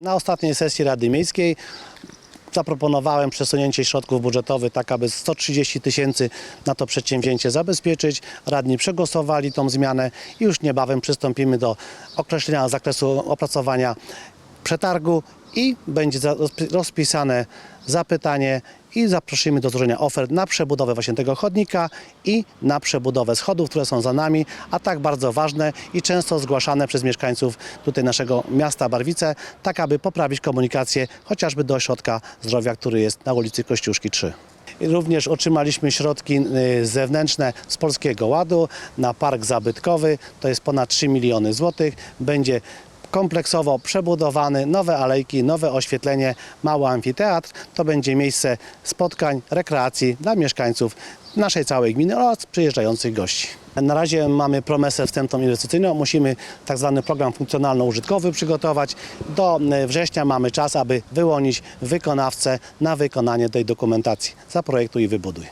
Na ostatniej sesji Rady Miejskiej zaproponowałem przesunięcie środków budżetowych tak, aby 130 tysięcy na to przedsięwzięcie zabezpieczyć. Radni przegłosowali tą zmianę i już niebawem przystąpimy do określenia zakresu opracowania przetargu i będzie rozpisane zapytanie i zaprosimy do złożenia ofert na przebudowę właśnie tego chodnika i na przebudowę schodów, które są za nami, a tak bardzo ważne i często zgłaszane przez mieszkańców tutaj naszego miasta Barwice, tak aby poprawić komunikację chociażby do ośrodka zdrowia, który jest na ulicy Kościuszki 3. I Również otrzymaliśmy środki y, zewnętrzne z Polskiego Ładu na park zabytkowy. To jest ponad 3 miliony złotych. Będzie kompleksowo przebudowany, nowe alejki, nowe oświetlenie, mały amfiteatr. To będzie miejsce spotkań, rekreacji dla mieszkańców naszej całej gminy oraz przyjeżdżających gości. Na razie mamy promesę wstępną inwestycyjną. Musimy tak zwany program funkcjonalno-użytkowy przygotować. Do y, września mamy czas, aby wyłonić wykonawcę na wykonanie tej dokumentacji. Zaprojektuj i wybuduj.